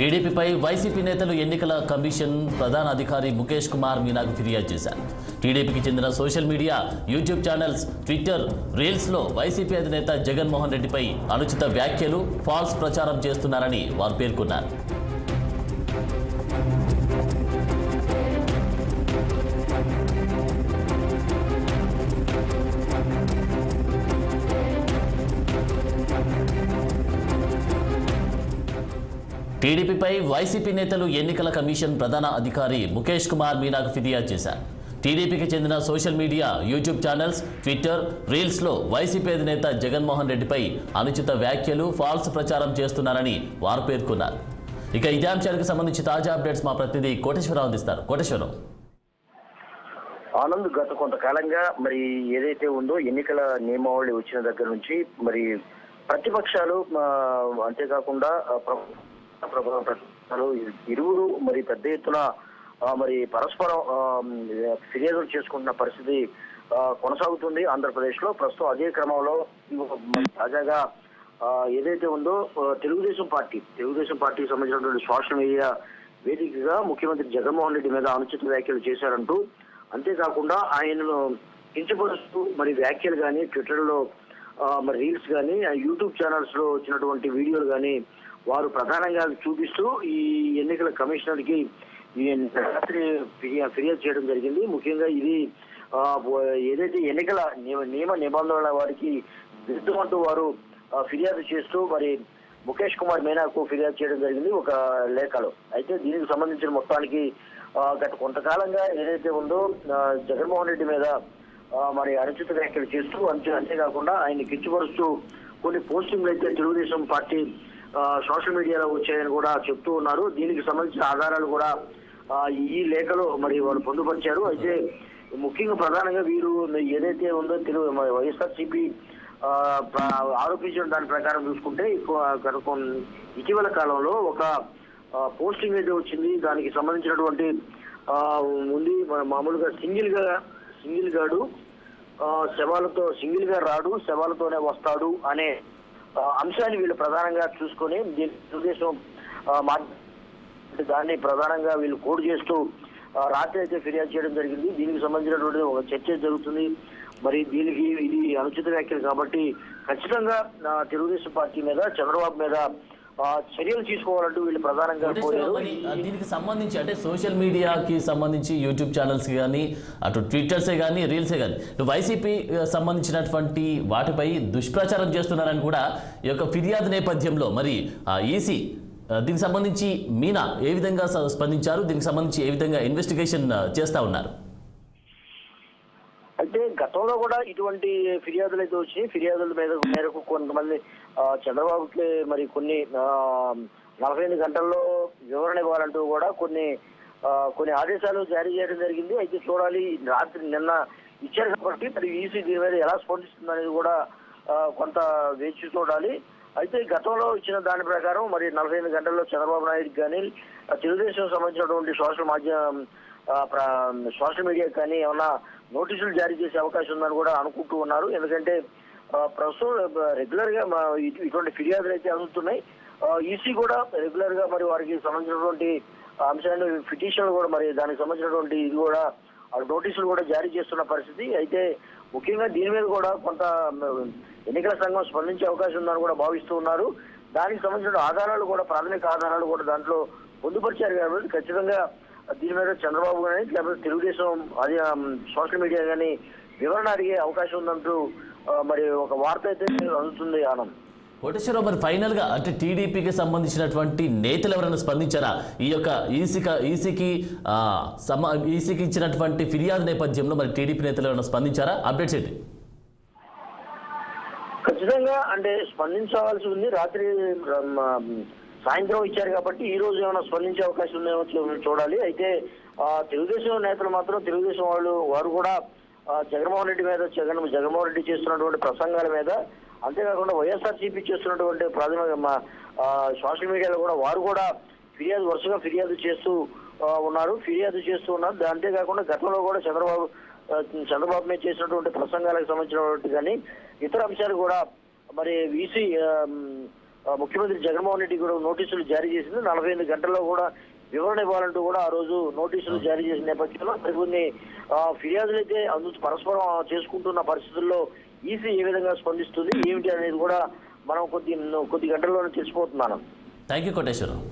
టీడీపీపై YCP నేతలు ఎన్నికల commission ప్రధాన అధికారి ముఖేష్ కుమార్ మీనాకు ఫిర్యాదు చేశారు. టీడీపీకి చెందిన social media YouTube channels Twitter రీల్స్లో వైసీపీ అధినేత జగన్మోహన్ రెడ్డిపై అనుచిత వ్యాఖ్యలు ఫాల్స్ ప్రచారం చేస్తున్నారని వారు పేర్కొన్నారు. టీడీపీపై వైసీపీ నేతలు ఎన్నికల కమిషన్ ప్రధాన అధికారి ముఖేష్ కుమార్ మీనాకు ఫిర్యాదు చేశారు. టీడీపీకి చెందిన social media YouTube channels Twitter రీల్స్లో వైసీపీ అధినేత జగన్మోహన్ రెడ్డిపై అనుచిత వ్యాఖ్యలు ఫాల్స్ ప్రచారం చేస్తున్నారని వారు పేర్కొన్నారు. ఇక ఇదే అంశాలకు సంబంధించి తాజా అప్డేట్స్ మా ప్రతినిధి కోటేశ్వరరావు అందిస్తారు. కోటేశ్వరరావు. ఆనంద్ గత కొంతకాలంగా మరి ఏదైతే ఉందో ఎన్నికల నియమావళి వచ్చిన దగ్గర నుంచి మరి ప్రతిపక్షాలు అంతేకాకుండా ఆ, ఇరువురు మరి పెద్ద ఎత్తున మరి పరస్పరం ఫిర్యాదులు చేసుకుంటున్న పరిస్థితి కొనసాగుతుంది ఆంధ్రప్రదేశ్లో ప్రస్తుతం అదే క్రమంలో తాజాగా ఏదైతే ఉందో తెలుగుదేశం పార్టీ తెలుగుదేశం పార్టీకి సంబంధించినటువంటి సోషల్ మీడియా వేదికగా ముఖ్యమంత్రి జగన్మోహన్ రెడ్డి మీద అనుచిత వ్యాఖ్యలు చేశారంటూ అంతేకాకుండా ఆయనను కించపరుస్తూ మరి వ్యాఖ్యలు కానీ ట్విట్టర్లో మరి రీల్స్ కానీ యూట్యూబ్ ఛానల్స్లో వచ్చినటువంటి వీడియోలు కానీ వారు ప్రధానంగా చూపిస్తూ ఈ ఎన్నికల కమిషనర్కి రాత్రి ఫిర్యాదు చేయడం జరిగింది. ముఖ్యంగా ఇది ఏదైతే ఎన్నికల నియమ నిబంధనల వారికి విరుద్ధమంటూ వారు ఫిర్యాదు చేస్తూ మరి ముఖేష్ కుమార్ మీనాకు ఫిర్యాదు చేయడం జరిగింది ఒక లేఖలో. అయితే దీనికి సంబంధించిన మొత్తానికి గత కొంతకాలంగా ఏదైతే ఉందో జగన్మోహన్ రెడ్డి మీద మరి అనుచిత వ్యాఖ్యలు చేస్తూ అంతే అంతేకాకుండా ఆయన కించపరుస్తూ కొన్ని పోస్టింగ్లు అయితే తెలుగుదేశం పార్టీ సోషల్ మీడియాలో వచ్చాయని కూడా చెప్తూ ఉన్నారు. దీనికి సంబంధించిన ఆధారాలు కూడా ఈ లేఖలో మరి వాళ్ళు పొందుపరిచారు. అయితే ముఖ్యంగా ప్రధానంగా వీరు ఏదైతే ఉందో తెలుగు వైఎస్ఆర్సీపీ ఆరోపించిన దాని ప్రకారం చూసుకుంటే ఎక్కువ గత ఇటీవల కాలంలో ఒక పోస్టింగ్ అయితే వచ్చింది. దానికి సంబంధించినటువంటి ఉంది. మామూలుగా సింగిల్గా సింగిల్ గాడు శవాలతో సింగిల్గా రాడు శవాలతోనే వస్తాడు అనే అంశాన్ని వీళ్ళు ప్రధానంగా చూసుకొని దీని తెలుగుదేశం మా- దాన్ని ప్రధానంగా వీళ్ళు కోడ్ చేస్తూ రాత్రి అయితే ఫిర్యాదు చేయడం జరిగింది. దీనికి సంబంధించినటువంటి ఒక చర్చ జరుగుతుంది. మరి దీనికి ఇది అనుచిత వ్యాఖ్యలు కాబట్టి ఖచ్చితంగా తెలుగుదేశం పార్టీ మీద చంద్రబాబు మీద చర్యలు తీసుకోవాలంటూ వీళ్ళు ప్రధానంగా కోరారు. దీనికి సంబంధించి అంటే సోషల్ మీడియాకి సంబంధించి యూట్యూబ్ ఛానల్స్ కానీ అటు ట్విట్టర్సే కానీ రీల్సే కానీ వైసీపీ సంబంధించినటువంటి వాటిపై దుష్ప్రచారం చేస్తున్నారని కూడా ఈ యొక్క ఫిర్యాదు నేపథ్యంలో మరి ఈసీ దీనికి సంబంధించి మీనా ఏ విధంగా స్పందించారు? దీనికి సంబంధించి ఏ విధంగా ఇన్వెస్టిగేషన్ చేస్తా ఉన్నారు? అంటే గతంలో కూడా ఇటువంటి ఫిర్యాదులు అయితే వచ్చినాయి. ఫిర్యాదుల మీద మేరకు కొంతమంది చంద్రబాబుకి మరి కొన్ని నలభై ఎనిమిది గంటల్లో వివరణ ఇవ్వాలంటూ కూడా కొన్ని కొన్ని ఆదేశాలు జారీ చేయడం జరిగింది. అయితే చూడాలి రాత్రి నిన్న ఇచ్చారు కాబట్టి మరి ఈసీ దీని మీద ఎలా స్పందిస్తుంది అనేది కూడా కొంత వేచి చూడాలి. అయితే గతంలో ఇచ్చిన దాని ప్రకారం మరి నలభై ఎనిమిది గంటల్లో చంద్రబాబు నాయుడు కానీ తెలుగుదేశం సంబంధించినటువంటి సోషల్ మాధ్యమం సోషల్ మీడియా కానీ ఏమన్నా నోటీసులు జారీ చేసే అవకాశం ఉందని కూడా అనుకుంటూ ఉన్నారు. ఎందుకంటే ప్రస్తుతం రెగ్యులర్గా మా ఇటువంటి ఫిర్యాదులు అయితే అందుతున్నాయి. ఈసీ కూడా రెగ్యులర్గా మరి వారికి సంబంధించినటువంటి అంశాన్ని పిటిషన్లు కూడా మరి దానికి సంబంధించినటువంటి ఇది కూడా నోటీసులు కూడా జారీ చేస్తున్న పరిస్థితి. అయితే ముఖ్యంగా దీని మీద కూడా కొంత ఎన్నికల సంఘం స్పందించే అవకాశం ఉందని కూడా భావిస్తూ ఉన్నారు. దానికి సంబంధించిన ఆధారాలు కూడా ప్రాథమిక ఆధారాలు కూడా దాంట్లో పొందుపరిచారు కాబట్టి ఖచ్చితంగా దీని మీద చంద్రబాబు కానీ లేకపోతే తెలుగుదేశం అది సోషల్ మీడియా కానీ వివరణ అడిగే అవకాశం ఉందంటూ మరి ఒక వార్త అయితే అందుతుంది ఆనంద్. కోటేశ్వరరావు మరి ఫైనల్గా అంటే టీడీపీకి సంబంధించినటువంటి నేతలు ఎవరైనా స్పందించారా? ఈ యొక్క ఈసీక ఈసీకి సమ ఈసీకి ఇచ్చినటువంటి ఫిర్యాదు నేపథ్యంలో మరి టీడీపీ నేతలు ఎవరైనా స్పందించారా? అప్డేట్స్ ఏంటి? ఖచ్చితంగా అంటే స్పందించవలసి ఉంది. రాత్రి సాయంత్రం ఇచ్చారు కాబట్టి ఈ రోజు ఏమైనా స్పందించే అవకాశం ఉందేమో చూడాలి. అయితే తెలుగుదేశం నేతలు మాత్రం తెలుగుదేశం వాళ్ళు వారు కూడా జగన్మోహన్ రెడ్డి మీద జగన్ జగన్మోహన్ రెడ్డి చేస్తున్నటువంటి ప్రసంగాల మీద అంతేకాకుండా వైఎస్ఆర్సీపీ చేస్తున్నటువంటి ప్రాథమిక సోషల్ మీడియాలో కూడా వారు కూడా ఫిర్యాదు వరుసగా ఫిర్యాదు చేస్తూ ఉన్నారు. ఫిర్యాదు చేస్తూ ఉన్నారు. అంతేకాకుండా గతంలో కూడా చంద్రబాబు చంద్రబాబు మీద చేసినటువంటి ప్రసంగాలకు సంబంధించినటువంటి కానీ ఇతర అంశాలు కూడా మరి వీసీ ఆ, ముఖ్యమంత్రి జగన్మోహన్ రెడ్డి కూడా నోటీసులు జారీ చేసింది. నలభై ఎనిమిది గంటల్లో కూడా వివరణ ఇవ్వాలంటూ కూడా ఆ రోజు నోటీసులు జారీ చేసిన నేపథ్యంలో మరికొన్ని ఫిర్యాదులు అయితే అందు పరస్పరం చేసుకుంటున్న పరిస్థితుల్లో ఈసీ ఏ విధంగా స్పందిస్తుంది ఏమిటి అనేది కూడా మనం కొద్ది కొద్ది గంటల్లోనే తెలిసిపోతున్నాను. Thank you Koteswararao.